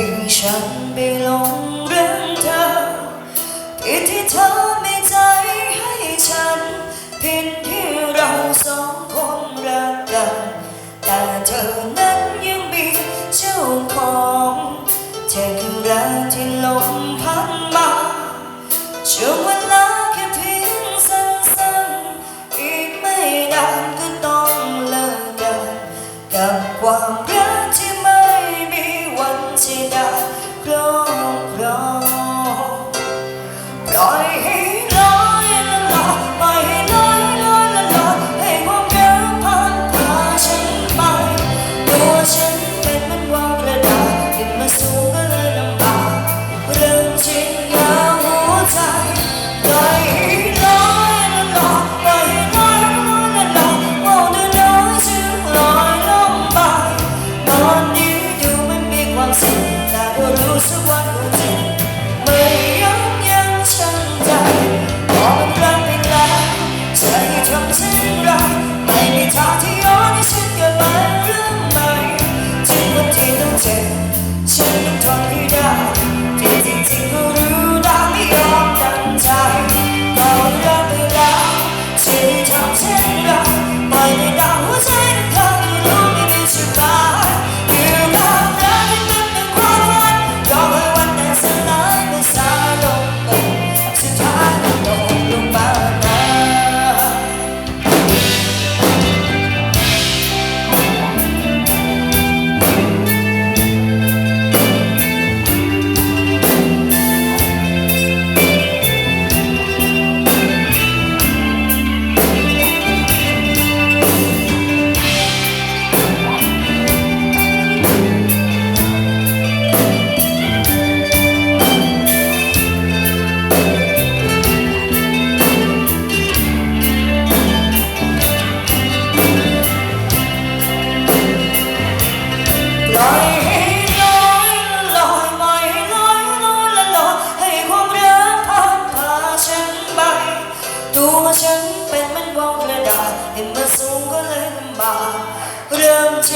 ที่ฉันไปหลงเรื่องเธอผิดที่เธอไม่ใจให้ฉันผิดที่เราสองคนรักกัน แต่เธอนั้นยังมีเจ้าของเธอคือรักที่ลมพัดมาช่วงเวลาแค่เพียงสั้นๆอีกไม่นานก็ต้องเลิกกันกับความรัก